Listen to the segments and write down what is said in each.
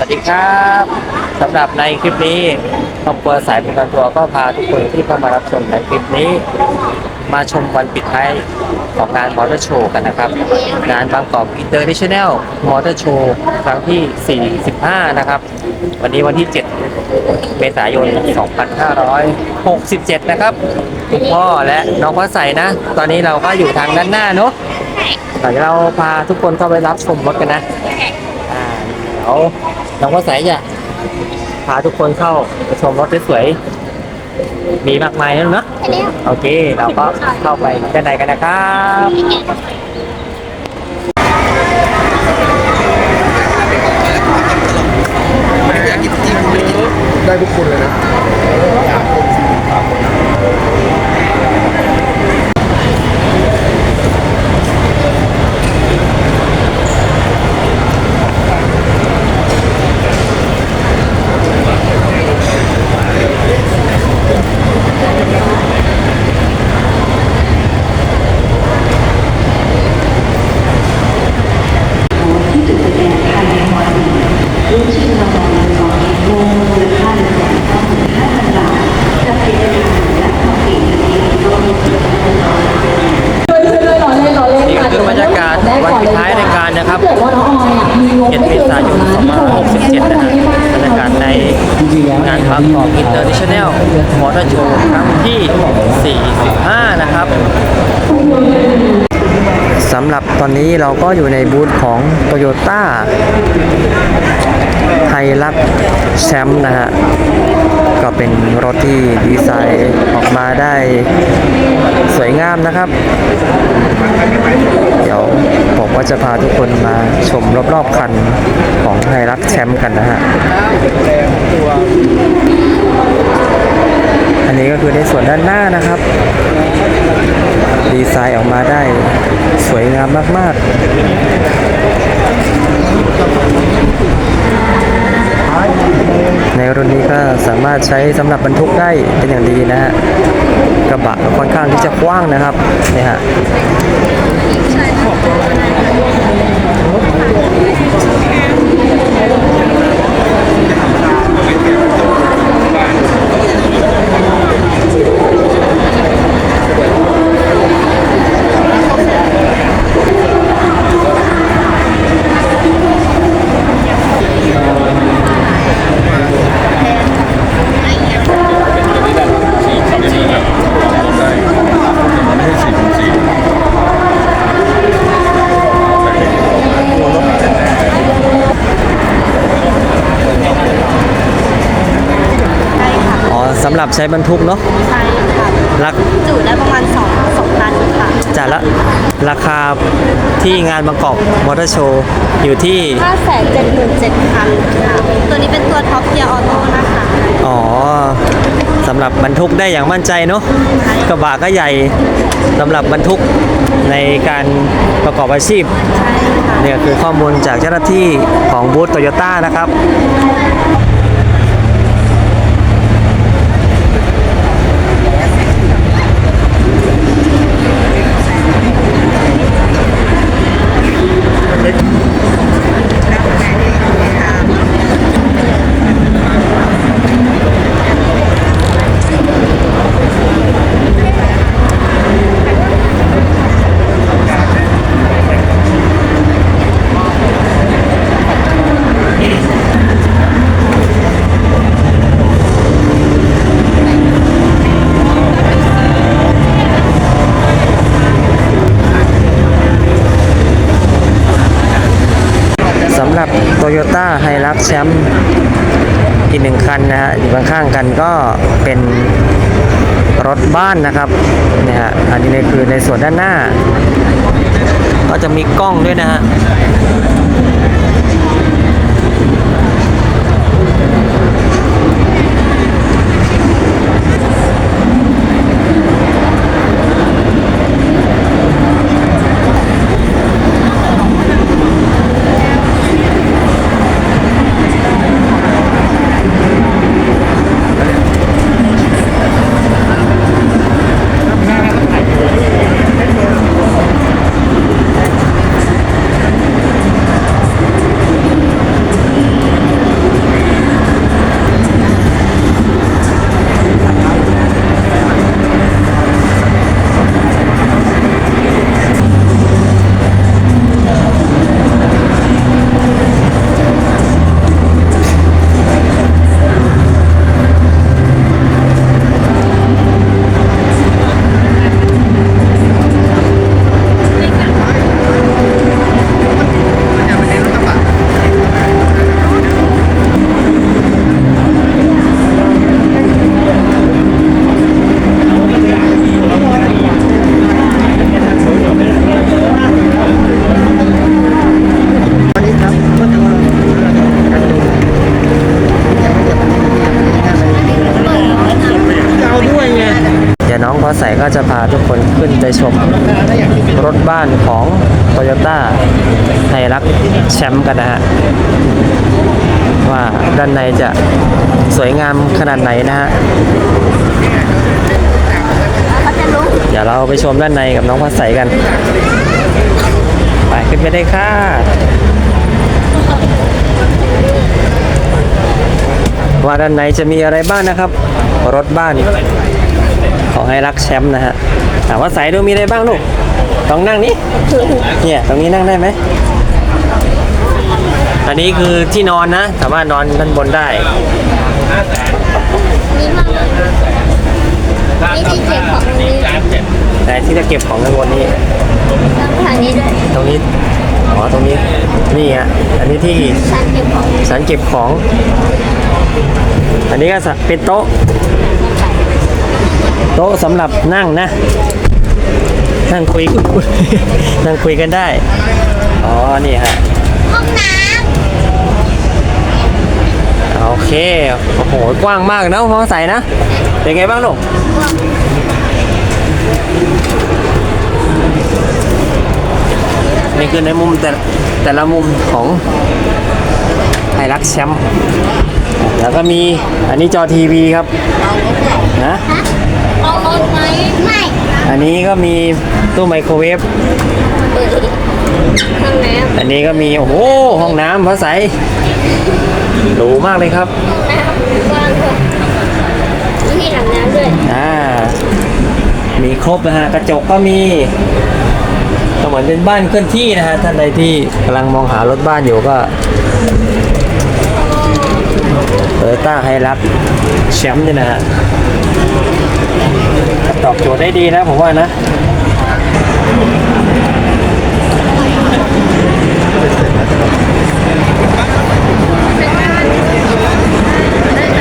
วัสดีครับสำหรับในคลิปนี้ครอบครัวสายประกันตัวก็พาทุกคนที่เข้ามารับชมในคลิปนี้ มาชมวันปิดท้ายของงานมอเตอร์โชว์กันนะครับ งานบางกอกอินเตอร์เนชั่นแนลมอเตอร์โชว์ครั้งที่ 45 นะครับ วันนี้วันที่ 7 เมษายน 2567 นะครับคุณพ่อและน้องฟ้าใสนะ ตอนนี้เราก็อยู่ทางด้านหน้าเนอะเดี๋ยวเราพาทุกคนเข้าไปรับชมรถกันนะ อ่าเดี๋ยว น้องฟ้าใสจะพาทุกคนเข้าไปชมรถสวยๆมีมากมายแล้วเนอะโอเค เราก็เข้าไปด้านในกันนะครับ ได้ทุกคนเลยนะ ที่จุดสแกนภายในหอดีรู้ชื่อรางวัลเงินกองทุนวงเงินมูลค่าหนึ่งแสนเก้าหมื่นห้าพันบาทจากกิจการและความเก่งนี้รวมถึงเงินกองทุน นี่ก็คือบรรยากาศวันสุดท้ายในะครับเกิดว่าน้องอยมีงบ7ไม่เมษายน 2567 นะฮะบรรยากาศในงานบางกอกอินเตอร์เนชั่นแนลมอเตอร์โชว์ครั้งที่ 45 นะครับสำหรับตอนนี้เราก็อยู่ในบูธของ Toyota ไฮรักแชมป์นะฮะ เป็นรถที่ดีไซน์ออกมาได้สวยงามนะครับ เดี๋ยวผมก็จะพาทุกคนมาชมรอบๆคันของไฮรักแชมป์กันนะฮะอันนี้ก็คือในส่วนด้านหน้านะครับ ดีไซน์ออกมาได้สวยงามมาก ๆ ในรุ่นนี้ก็สามารถใช้สำหรับบรรทุกได้เป็นอย่างดีนะฮะกระบะก็ค่อนข้างที่จะกว้างนะครับนี่ฮะ สำหรับใช้บรรทุกเนาะใช่ค่ะรักจุได้ประมาณ2 2ตันค่ะจ่ายละราคาที่งานบางกอกมอเตอร์โชว์อยู่ที่5 7 7 0 0 0ค่ะตัวนี้เป็นตัวท็อปเกียร์ออโต้นะคะ อ๋อสำหรับบรรทุกได้อย่างมั่นใจเนาะกระบะก็ใหญ่สำหรับบรรทุกในการประกอบอาชีพใช่ค่ะเนี่ยคือข้อมูลจากเจ้าหน้าที่ของบูธโตโยต้านะครับำหรับ Toyota h i l u x แชมป์อีกหนึ่งคันนะฮะอยู่ข้างๆกันก็เป็นรถบ้านนะครับเนี่ยฮะอันนี้นคือในส่วนด้านหน้า ก็จะมีกล้องด้วยนะฮะ ก็จะพาทุกคนขึ้นไปชมรถบ้านของ Toyota ไฮรักแชมป์กันนะฮะ ว่าด้านในจะสวยงามขนาดไหนนะฮะเขาจะรู้เดี๋ยวเราไปชมด้านในกับน้องพัสใสกัน ไปขึ้นไปได้ค่ะว่าด้านในจะมีอะไรบ้างนะครับ รถบ้าน ของไฮรักแชมป์นะฮะถามว่าใสดูมีอะไรบ้างลูกต้องนั่งนี้เนี่ยตรงนี้นั่งได้ไหมอันนี้คือที่นอนนะ สามารถนอนด้านบนได้นี่มากเลยนี่ที่เก็บของตรงนี้แต่ที่จะเก็บของด้านบนนี้ทางนี้ด้วยตรงนี้อ๋อตรงนี้นี่ฮะอันนี้ที่ชั้นเก็บของสันเก็บของ อันนี้ก็สะเป็นโต๊ะโต๊ะสำหรับนั่งนะ นั่งคุยนั่งคุยกันได้ อ๋อ นี่ฮะห้องน้โอเค โอ้โห กว้างมากนะห้องใสนะ เป็นไงบ้างลูกนี่คือในมุมแต่แต่ละมุมของไฮรักแชมป์แล้วก็มีอันนี้จอทีวีครับนะำเอารถไหมไม่อันนี้ก็มีตู้ไมโครเวฟห้องน้อันนี้ก็มีโอ้โหห้องน้ำพระใสหรูมากเลยครับำน้ำกว้างด้วยมีที่อาบน้ำด้วยอ่า มีครบนะฮะ กระจกก็มีก็เหมือนเป็นบ้านเคลื่อนที่นะฮะ ท่านใดที่กำลังมองหารถบ้านอยู่ก็ เออต้าไฮรักแชมป์เนี่ยนะฮะตอบโจทย์ได้ดีนะผมว่านะ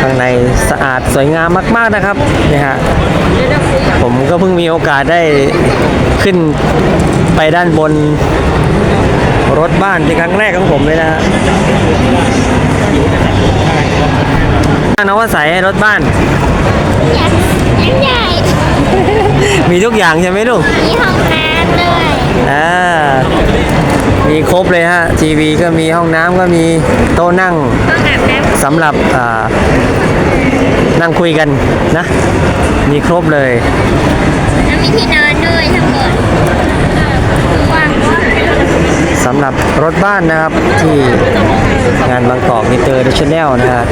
ข้างในสะอาดสวยงามมาก ๆนะครับนี่ฮะผมก็เพิ่งมีโอกาสได้ขึ้นไปด้านบนรถบ้านเป็นครั้งแรกของผมเลยนะฮะ น้องว่าใสรถบ้าน ยังใหญ่มีทุกอย่างใช่ไหมลูก มีห้องน้ำด้วยอ่า มีครบเลยฮะ ทีวีก็มีห้องน้ำก็มีโต๊ะนั่งห้องอาบน้ำสำหรับอ่านั่งคุยกันนะ มีครบเลย แล้วมีที่นอนด้วยทั้งหมดกว้างมาก สำหรับรถบ้านนะครับที่งานบางกอกมิเตอร์ดิชแนลนะฮะ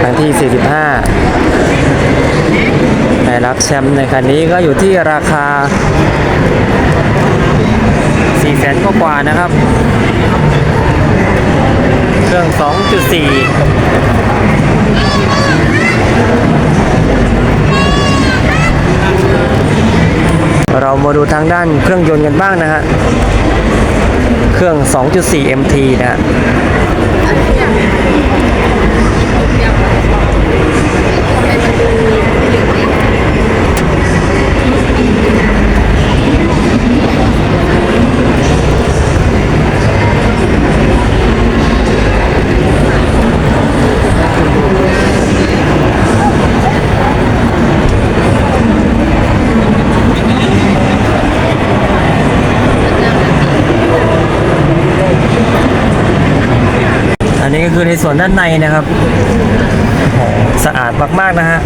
ครั้งที่ 45ในรับแชมป์ในคันนี้ก็อยู่ที่ราคา 4 แสนกว่าๆนะครับ เครื่อง 2.4 เรามาดูทางด้านเครื่องยนต์กันบ้างนะฮะ เครื่อง 2.4 MT นะ คือในส่วนด้านในนะครับ สะอาดมาก ๆ นะฮะ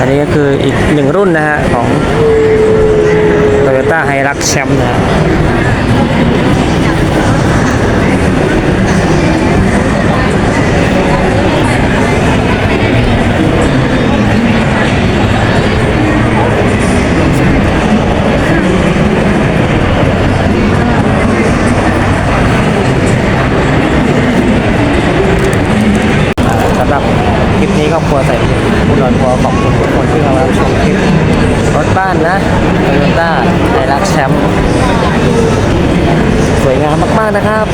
อันนี้ก็คืออีกหนึ่งรุ่นนะฮะของ Toyota Hilux Champ น แชมป์สวยงามมาก ๆ นะครับ